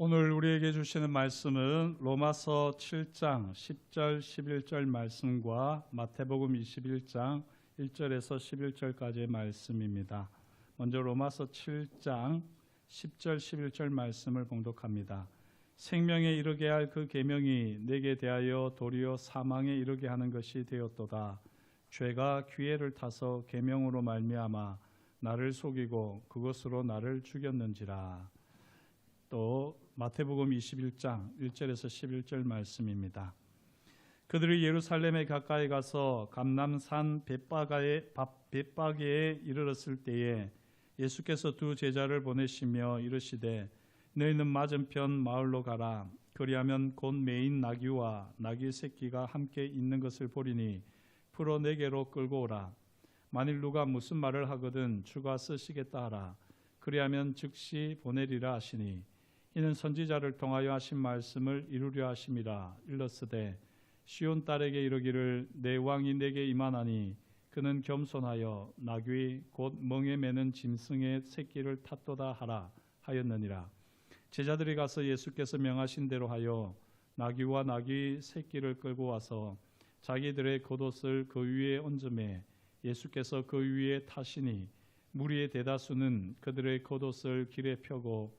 오늘 우리에게 주시는 말씀은 로마서 7장 10절 11절 말씀과 마태복음 21장 1절에서 11절까지의 말씀입니다. 먼저 로마서 7장 10절 11절 말씀을 봉독합니다. 생명에 이르게 할 그 계명이 내게 대하여 도리어 사망에 이르게 하는 것이 되었도다. 죄가 기회를 타서 계명으로 말미암아 나를 속이고 그것으로 나를 죽였는지라. 또 마태복음 21장 1절에서 11절 말씀입니다. 그들이 예루살렘에 가까이 가서 감남산 벳바가에 벳바게에 이르렀을 때에 예수께서 두 제자를 보내시며 이르시되 너희는 맞은편 마을로 가라. 그리하면 곧 메인 나귀와 나귀 새끼가 함께 있는 것을 보리니 풀어 내게로 끌고 오라. 만일 누가 무슨 말을 하거든 주가 쓰시겠다 하라. 그리하면 즉시 보내리라 하시니 이는 선지자를 통하여 하신 말씀을 이루려 하심이라 일렀으되 시온 딸에게 이르기를 내 왕이 내게 임하나니 그는 겸손하여 나귀 곧 멍에 매는 짐승의 새끼를 탔도다 하라 하였느니라. 제자들이 가서 예수께서 명하신 대로 하여 나귀와 나귀 새끼를 끌고 와서 자기들의 겉옷을 그 위에 얹음에 예수께서 그 위에 타시니 무리의 대다수는 그들의 겉옷을 길에 펴고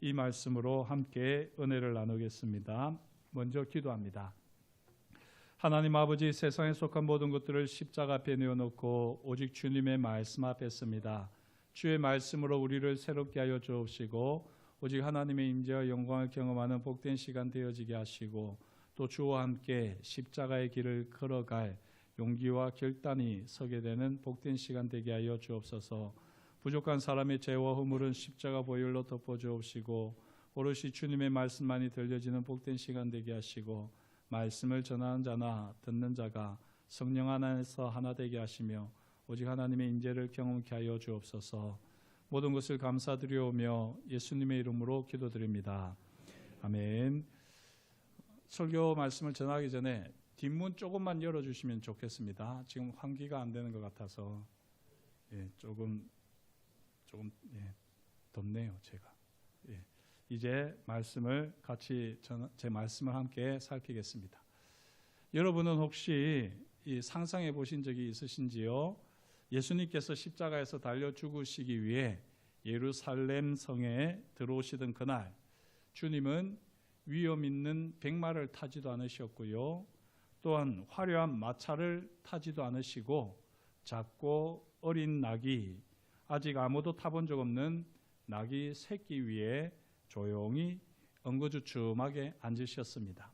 이 말씀으로 함께 은혜를 나누겠습니다. 먼저 기도합니다. 하나님 아버지 세상에 속한 모든 것들을 십자가 앞에 내어놓고 오직 주님의 말씀 앞에 습니다. 주의 말씀으로 우리를 새롭게 하여 주옵시고 오직 하나님의 임재와 영광을 경험하는 복된 시간 되어지게 하시고 또 주와 함께 십자가의 길을 걸어갈 용기와 결단이 서게 되는 복된 시간 되게 하여 주옵소서. 부족한 사람의 죄와 허물은 십자가 보혈로 덮어 주옵시고 오롯이 주님의 말씀만이 들려지는 복된 시간 되게 하시고 말씀을 전하는 자나 듣는 자가 성령 안에서 하나 되게 하시며 오직 하나님의 인재를 경험케 하여 주옵소서. 모든 것을 감사드리오며 예수님의 이름으로 기도드립니다. 아멘. 설교 말씀을 전하기 전에 뒷문 조금만 열어주시면 좋겠습니다. 지금 환기가 안 되는 것 같아서 예, 조금 조금 예, 덥네요, 제가. 예, 이제 말씀을 같이 전, 제 말씀을 함께 살피겠습니다. 여러분은 혹시 상상해 보신 적이 있으신지요? 예수님께서 십자가에서 달려 죽으시기 위해 예루살렘 성에 들어오시던 그날 주님은 위험 있는 백마를 타지도 않으셨고요. 또한 화려한 마차를 타지도 않으시고 작고 어린 낙이 아직 아무도 타본 적 없는 낙이 새끼 위에 조용히 엉거주춤하게 앉으셨습니다.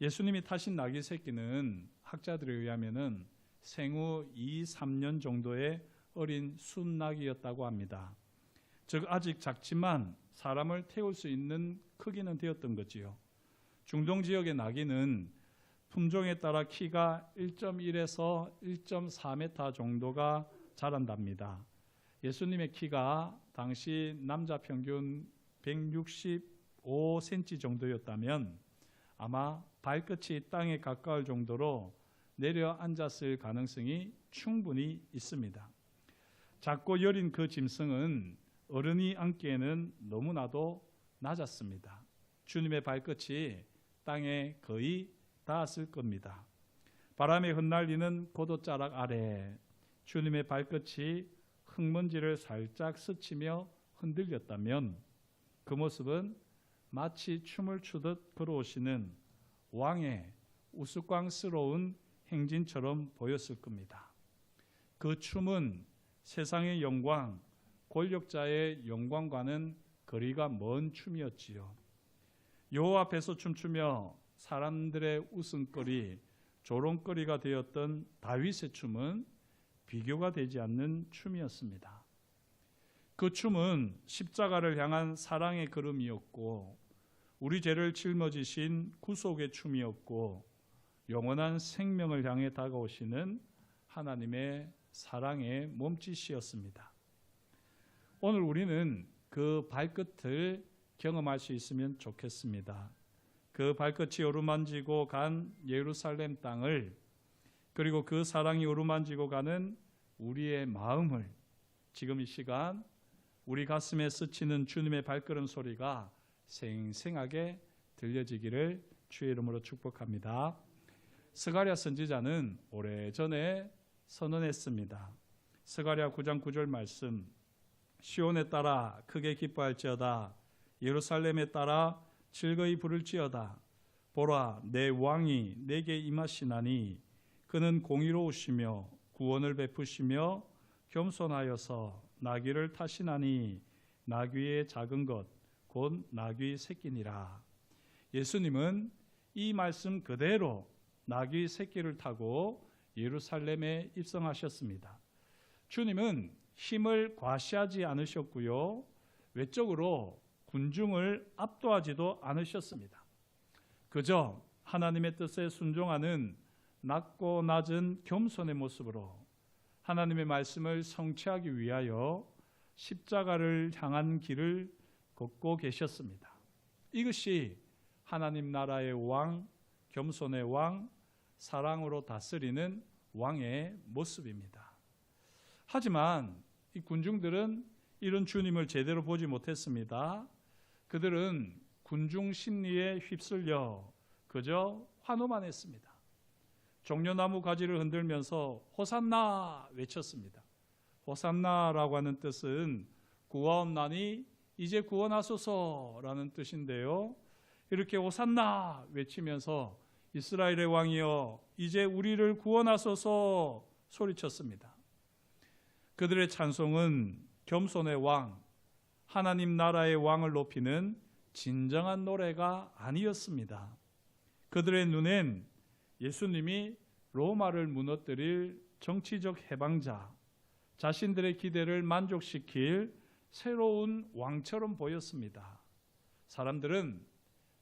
예수님이 타신 낙이 새끼는 학자들에 의하면은 생후 2, 3년 정도의 어린 순낙이었다고 합니다. 즉 아직 작지만 사람을 태울 수 있는 크기는 되었던 거지요. 중동 지역의 낙이는 품종에 따라 키가 1.1에서 1.4m 정도가 자란답니다. 예수님의 키가 당시 남자 평균 165cm 정도였다면 아마 발끝이 땅에 가까울 정도로 내려앉았을 가능성이 충분히 있습니다. 작고 여린 그 짐승은 어른이 앉기에는 너무나도 낮았습니다. 주님의 발끝이 땅에 거의 닿았을 겁니다. 바람에 흩날리는 고도자락 아래 주님의 발끝이 흙먼지를 살짝 스치며 흔들렸다면 그 모습은 마치 춤을 추듯 걸어오시는 왕의 우스꽝스러운 행진처럼 보였을 겁니다. 그 춤은 세상의 영광, 권력자의 영광과는 거리가 먼 춤이었지요. 여호 앞에서 춤추며 사람들의 웃음거리, 조롱거리가 되었던 다윗의 춤은 비교가 되지 않는 춤이었습니다. 그 춤은 십자가를 향한 사랑의 걸음이었고 우리 죄를 짊어지신 구속의 춤이었고 영원한 생명을 향해 다가오시는 하나님의 사랑의 몸짓이었습니다. 오늘 우리는 그 발끝을 경험할 수 있으면 좋겠습니다. 그 발끝이 어루만지고 간 예루살렘 땅을 그리고 그 사랑이 어루만지고 가는 우리의 마음을 지금 이 시간 우리 가슴에 스치는 주님의 발걸음 소리가 생생하게 들려지기를 주의 이름으로 축복합니다. 스가랴 선지자는 오래전에 선언했습니다. 스가랴 9장 9절 말씀 시온에 따라 크게 기뻐할지어다 예루살렘에 따라 즐거이 부를지어다 보라 내 왕이 내게 임하시나니 그는 공의로우시며 구원을 베푸시며 겸손하여서 나귀를 타시나니 나귀의 작은 것 곧 나귀 새끼니라 예수님은 이 말씀 그대로 나귀 새끼를 타고 예루살렘에 입성하셨습니다. 주님은 힘을 과시하지 않으셨고요. 외적으로 군중을 압도하지도 않으셨습니다. 그저 하나님의 뜻에 순종하는 낮고 낮은 겸손의 모습으로 하나님의 말씀을 성취하기 위하여 십자가를 향한 길을 걷고 계셨습니다. 이것이 하나님 나라의 왕, 겸손의 왕, 사랑으로 다스리는 왕의 모습입니다. 하지만 이 군중들은 이런 주님을 제대로 보지 못했습니다. 그들은 군중 심리에 휩쓸려 그저 환호만 했습니다. 종려나무 가지를 흔들면서 호산나 외쳤습니다. 호산나라고 하는 뜻은 구원나니 이제 구원하소서라는 뜻인데요. 이렇게 호산나 외치면서 이스라엘의 왕이여 이제 우리를 구원하소서 소리쳤습니다. 그들의 찬송은 겸손의 왕, 하나님 나라의 왕을 높이는 진정한 노래가 아니었습니다. 그들의 눈엔 예수님이 로마를 무너뜨릴 정치적 해방자, 자신들의 기대를 만족시킬 새로운 왕처럼 보였습니다. 사람들은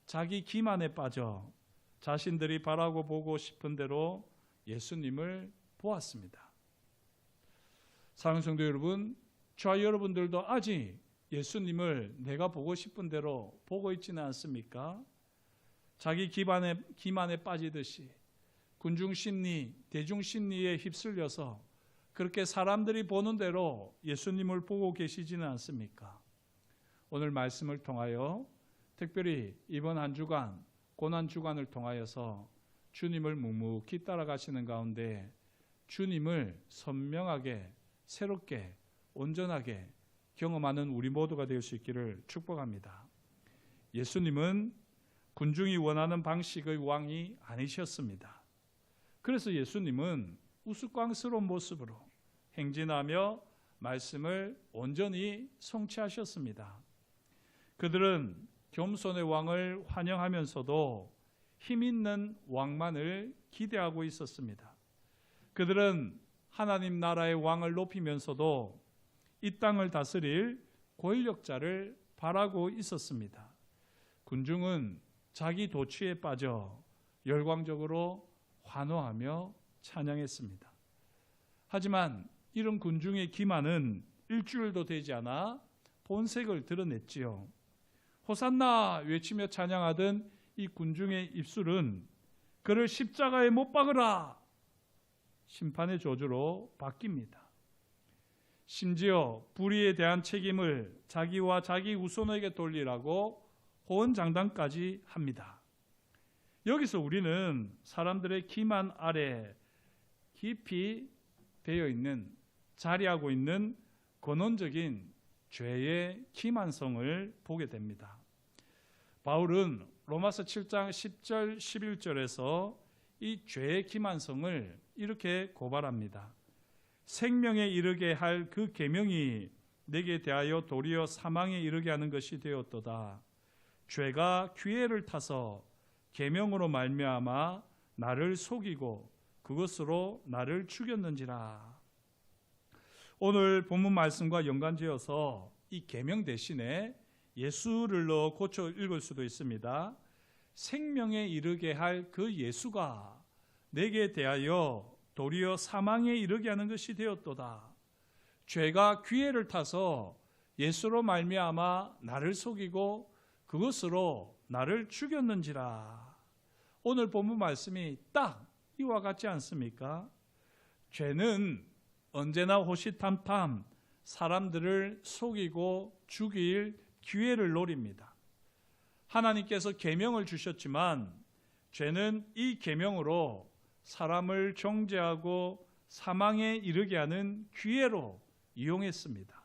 자기 기만에 빠져 자신들이 바라고 보고 싶은 대로 예수님을 보았습니다. 사랑하는 성도 여러분, 저와 여러분들도 아직 예수님을 내가 보고 싶은 대로 보고 있지는 않습니까? 자기 기만에, 기만에 빠지듯이 군중 심리, 대중 심리에 휩쓸려서 그렇게 사람들이 보는 대로 예수님을 보고 계시지는 않습니까? 오늘 말씀을 통하여 특별히 이번 한 주간 고난 주간을 통하여서 주님을 묵묵히 따라가시는 가운데 주님을 선명하게 새롭게 온전하게 경험하는 우리 모두가 될 수 있기를 축복합니다. 예수님은 군중이 원하는 방식의 왕이 아니셨습니다. 그래서 예수님은 우스꽝스러운 모습으로 행진하며 말씀을 온전히 성취하셨습니다. 그들은 겸손의 왕을 환영하면서도 힘 있는 왕만을 기대하고 있었습니다. 그들은 하나님 나라의 왕을 높이면서도 이 땅을 다스릴 권력자를 바라고 있었습니다. 군중은 자기 도취에 빠져 열광적으로 환호하며 찬양했습니다. 하지만 이런 군중의 기만은 일주일도 되지 않아 본색을 드러냈지요. 호산나 외치며 찬양하던 이 군중의 입술은 그를 십자가에 못 박으라 심판의 조주로 바뀝니다. 심지어 불의에 대한 책임을 자기와 자기 우손에게 돌리라고 호언장담까지 합니다. 여기서 우리는 사람들의 기만 아래 깊이 배어 있는 자리하고 있는 근원적인 죄의 기만성을 보게 됩니다. 바울은 로마서 7장 10절 11절에서 이 죄의 기만성을 이렇게 고발합니다. 생명에 이르게 할 그 계명이 내게 대하여 도리어 사망에 이르게 하는 것이 되었도다. 죄가 기회를 타서 계명으로 말미암아 나를 속이고 그것으로 나를 죽였는지라. 오늘 본문 말씀과 연관지어서 이 계명 대신에 예수를 넣어 고쳐 읽을 수도 있습니다. 생명에 이르게 할 그 예수가 내게 대하여 도리어 사망에 이르게 하는 것이 되었도다. 죄가 기회를 타서 예수로 말미암아 나를 속이고 그것으로 나를 죽였는지라. 오늘 본문 말씀이 딱 이와 같지 않습니까? 죄는 언제나 호시탐탐 사람들을 속이고 죽일 기회를 노립니다. 하나님께서 계명을 주셨지만 죄는 이 계명으로 사람을 정죄하고 사망에 이르게 하는 기회로 이용했습니다.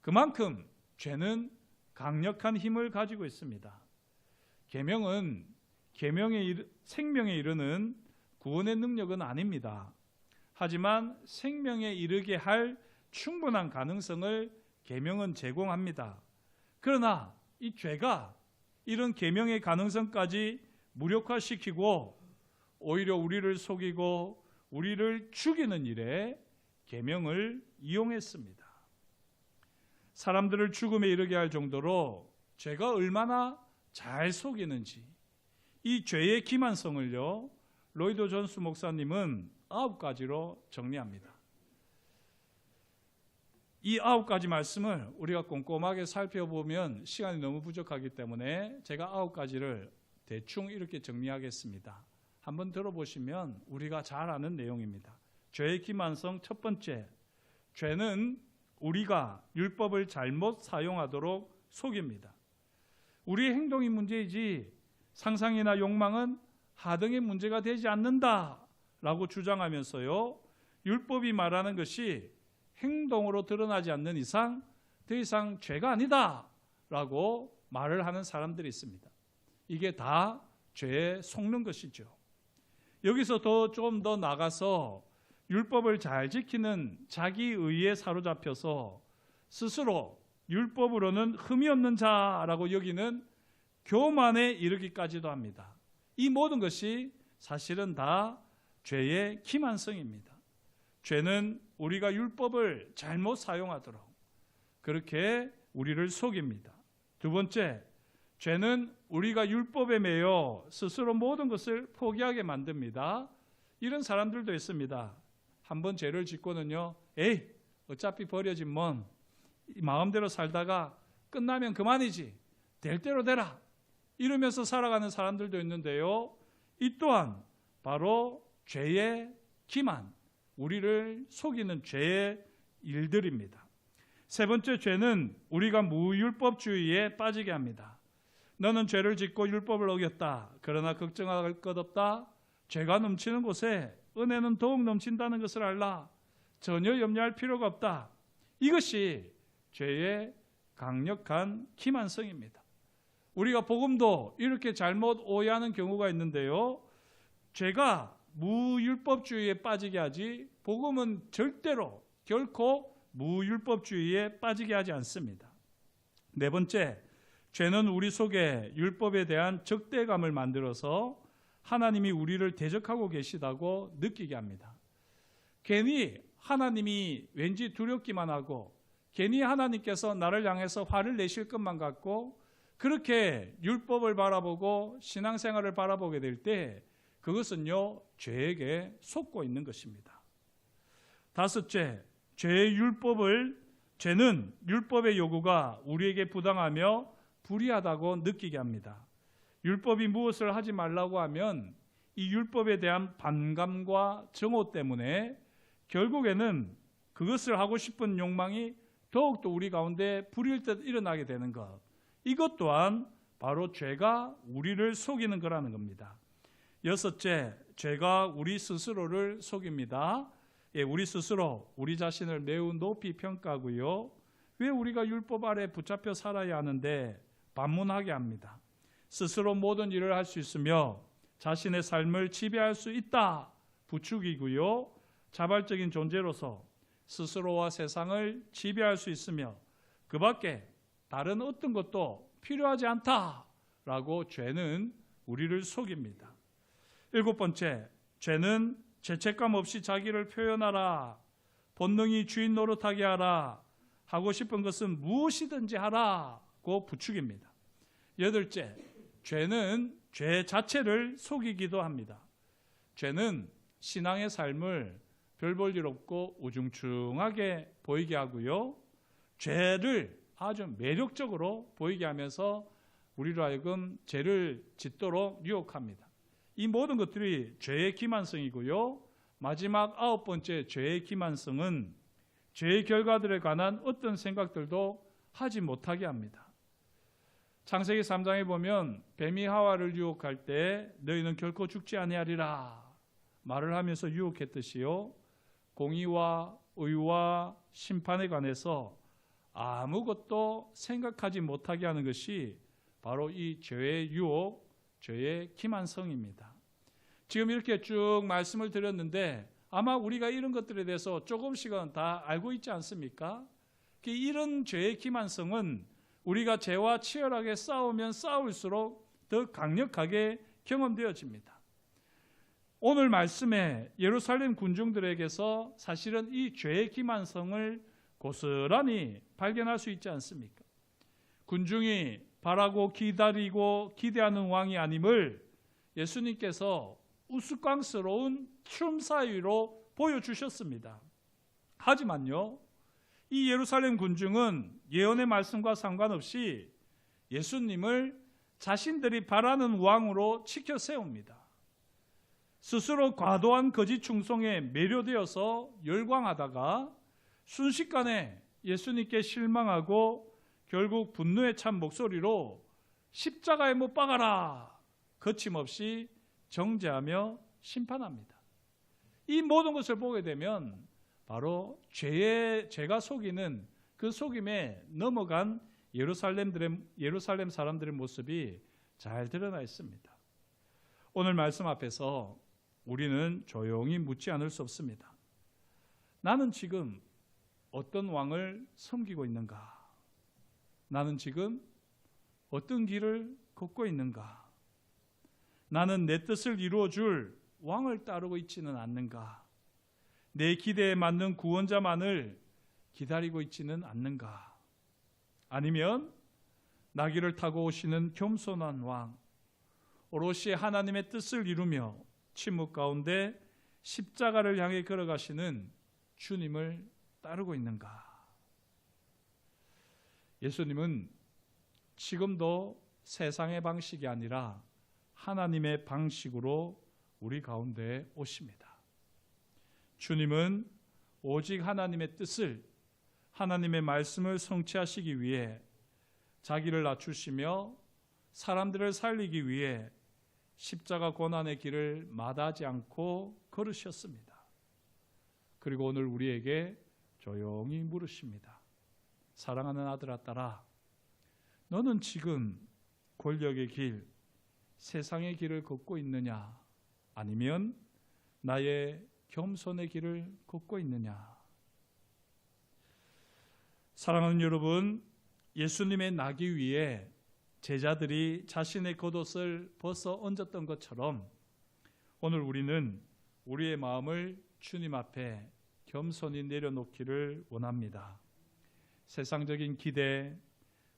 그만큼 죄는 강력한 힘을 가지고 있습니다. 계명은 이르, 생명에 이르는 구원의 능력은 아닙니다. 하지만 생명에 이르게 할 충분한 가능성을 계명은 제공합니다. 그러나 이 죄가 이런 계명의 가능성까지 무력화시키고 오히려 우리를 속이고 우리를 죽이는 일에 계명을 이용했습니다. 사람들을 죽음에 이르게 할 정도로 죄가 얼마나 잘 속이는지 이 죄의 기만성을요 로이드 존스 목사님은 아홉 가지로 정리합니다. 이 아홉 가지 말씀을 우리가 꼼꼼하게 살펴보면 시간이 너무 부족하기 때문에 제가 아홉 가지를 대충 이렇게 정리하겠습니다. 한번 들어보시면 우리가 잘 아는 내용입니다. 죄의 기만성 첫 번째, 죄는 우리가 율법을 잘못 사용하도록 속입니다. 우리의 행동이 문제이지 상상이나 욕망은 하등의 문제가 되지 않는다라고 주장하면서요. 율법이 말하는 것이 행동으로 드러나지 않는 이상 더 이상 죄가 아니다라고 말을 하는 사람들이 있습니다. 이게 다 죄에 속는 것이죠. 여기서 더좀더 나가서 율법을 잘 지키는 자기 의에 사로잡혀서 스스로 율법으로는 흠이 없는 자라고 여기는 교만에 이르기까지도 합니다. 이 모든 것이 사실은 다 죄의 기만성입니다. 죄는 우리가 율법을 잘못 사용하도록 그렇게 우리를 속입니다. 두 번째, 죄는 우리가 율법에 매여 스스로 모든 것을 포기하게 만듭니다. 이런 사람들도 있습니다. 한 번 죄를 짓고는요, 에이, 어차피 버려진 뭔 마음대로 살다가 끝나면 그만이지. 될 대로 되라. 이러면서 살아가는 사람들도 있는데요. 이 또한 바로 죄의 기만, 우리를 속이는 죄의 일들입니다. 세 번째 죄는 우리가 무율법주의에 빠지게 합니다. 너는 죄를 짓고 율법을 어겼다. 그러나 걱정할 것 없다. 죄가 넘치는 곳에 은혜는 더욱 넘친다는 것을 알라. 전혀 염려할 필요가 없다. 이것이 죄의 강력한 기만성입니다. 우리가 복음도 이렇게 잘못 오해하는 경우가 있는데요. 죄가 무율법주의에 빠지게 하지 복음은 절대로 결코 무율법주의에 빠지게 하지 않습니다. 네 번째, 죄는 우리 속에 율법에 대한 적대감을 만들어서 하나님이 우리를 대적하고 계시다고 느끼게 합니다. 괜히 하나님이 왠지 두렵기만 하고 괜히 하나님께서 나를 향해서 화를 내실 것만 같고 그렇게 율법을 바라보고 신앙생활을 바라보게 될 때 그것은요 죄에게 속고 있는 것입니다. 다섯째, 죄의 율법을 죄는 율법의 요구가 우리에게 부당하며 불의하다고 느끼게 합니다. 율법이 무엇을 하지 말라고 하면 이 율법에 대한 반감과 정오 때문에 결국에는 그것을 하고 싶은 욕망이 더욱더 우리 가운데 불일 듯 일어나게 되는 것. 이것 또한 바로 죄가 우리를 속이는 거라는 겁니다. 여섯째, 죄가 우리 스스로를 속입니다. 예, 우리 스스로 우리 자신을 매우 높이 평가하고요. 왜 우리가 율법 아래 붙잡혀 살아야 하는데 반문하게 합니다. 스스로 모든 일을 할 수 있으며 자신의 삶을 지배할 수 있다. 부축이고요. 자발적인 존재로서 스스로와 세상을 지배할 수 있으며 그 밖에 다른 어떤 것도 필요하지 않다라고 죄는 우리를 속입니다. 일곱 번째, 죄는 죄책감 없이 자기를 표현하라. 본능이 주인 노릇하게 하라. 하고 싶은 것은 무엇이든지 하라고 부추깁니다. 여덟째, 죄는 죄 자체를 속이기도 합니다. 죄는 신앙의 삶을 별 볼 일 없고 우중충하게 보이게 하고요. 죄를 아주 매력적으로 보이게 하면서 우리로 하여금 죄를 짓도록 유혹합니다. 이 모든 것들이 죄의 기만성이고요. 마지막 아홉 번째 죄의 기만성은 죄의 결과들에 관한 어떤 생각들도 하지 못하게 합니다. 창세기 3장에 보면 뱀이 하와를 유혹할 때 너희는 결코 죽지 아니하리라 말을 하면서 유혹했듯이요. 공의와 의와 심판에 관해서 아무것도 생각하지 못하게 하는 것이 바로 이 죄의 유혹, 죄의 기만성입니다. 지금 이렇게 쭉 말씀을 드렸는데 아마 우리가 이런 것들에 대해서 조금씩은 다 알고 있지 않습니까? 이런 죄의 기만성은 우리가 죄와 치열하게 싸우면 싸울수록 더 강력하게 경험되어집니다. 오늘 말씀에 예루살렘 군중들에게서 사실은 이 죄의 기만성을 고스란히 발견할 수 있지 않습니까? 군중이 바라고 기다리고 기대하는 왕이 아님을 예수님께서 우스꽝스러운 춤 사위로 보여주셨습니다. 하지만요, 이 예루살렘 군중은 예언의 말씀과 상관없이 예수님을 자신들이 바라는 왕으로 치켜 세웁니다. 스스로 과도한 거짓 충성에 매료되어서 열광하다가 순식간에 예수님께 실망하고 결국 분노에 찬 목소리로 십자가에 못 박아라 거침없이 정죄하며 심판합니다. 이 모든 것을 보게 되면 바로 죄의 죄가 속이는 그 속임에 넘어간 예루살렘들의 예루살렘 사람들의 모습이 잘 드러나 있습니다. 오늘 말씀 앞에서 우리는 조용히 묻지 않을 수 없습니다. 나는 지금 어떤 왕을 섬기고 있는가? 나는 지금 어떤 길을 걷고 있는가? 나는 내 뜻을 이루어 줄 왕을 따르고 있지는 않는가? 내 기대에 맞는 구원자만을 기다리고 있지는 않는가? 아니면 나귀를 타고 오시는 겸손한 왕, 오롯이 하나님의 뜻을 이루며 침묵 가운데 십자가를 향해 걸어가시는 주님을 따르고 있는가? 예수님은 지금도 세상의 방식이 아니라 하나님의 방식으로 우리 가운데 오십니다. 주님은 오직 하나님의 뜻을 하나님의 말씀을 성취하시기 위해 자기를 낮추시며 사람들을 살리기 위해 십자가 고난의 길을 마다하지 않고 걸으셨습니다. 그리고 오늘 우리에게 조용히 물으십니다. 사랑하는 아들아 딸아 너는 지금 권력의 길, 세상의 길을 걷고 있느냐 아니면 나의 겸손의 길을 걷고 있느냐 사랑하는 여러분 예수님의 나기 위해 제자들이 자신의 겉옷을 벗어 얹었던 것처럼 오늘 우리는 우리의 마음을 주님 앞에 겸손히 내려놓기를 원합니다. 세상적인 기대,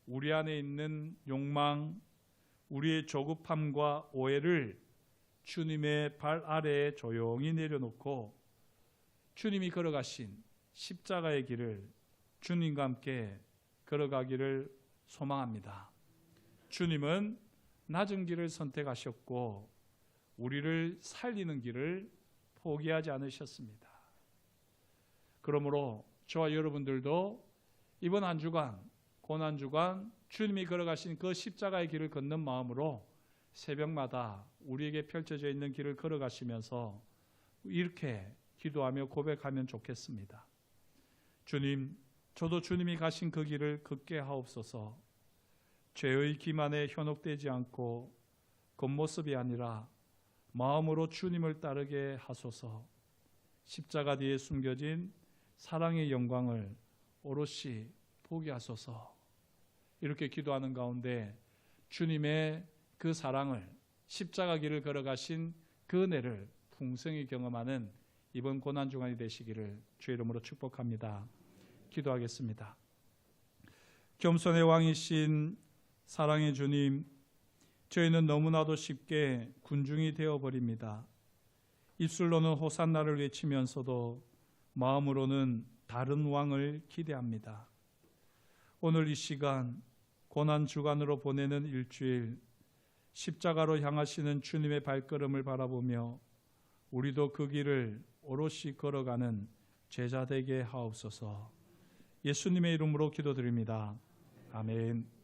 우리 안에 있는 욕망, 우리의 조급함과 오해를 주님의 발 아래에 조용히 내려놓고 주님이 걸어가신 십자가의 길을 주님과 함께 걸어가기를 소망합니다. 주님은 낮은 길을 선택하셨고 우리를 살리는 길을 포기하지 않으셨습니다. 그러므로 저와 여러분들도 이번 한 주간 고난 주간 주님이 걸어가신 그 십자가의 길을 걷는 마음으로 새벽마다 우리에게 펼쳐져 있는 길을 걸어가시면서 이렇게 기도하며 고백하면 좋겠습니다. 주님, 저도 주님이 가신 그 길을 걷게 하옵소서. 죄의 기만에 현혹되지 않고 겉모습이 아니라 마음으로 주님을 따르게 하소서. 십자가 뒤에 숨겨진 사랑의 영광을 오롯이 보게 하소서. 이렇게 기도하는 가운데 주님의 그 사랑을 십자가 길을 걸어가신 그 은혜를 풍성히 경험하는 이번 고난 주간이 되시기를 주의 이름으로 축복합니다. 기도하겠습니다. 겸손의 왕이신 사랑의 주님, 저희는 너무나도 쉽게 군중이 되어 버립니다. 입술로는 호산나를 외치면서도 마음으로는 다른 왕을 기대합니다. 오늘 이 시간 고난 주간으로 보내는 일주일 십자가로 향하시는 주님의 발걸음을 바라보며 우리도 그 길을 오롯이 걸어가는 제자 되게 하옵소서. 예수님의 이름으로 기도드립니다. 아멘.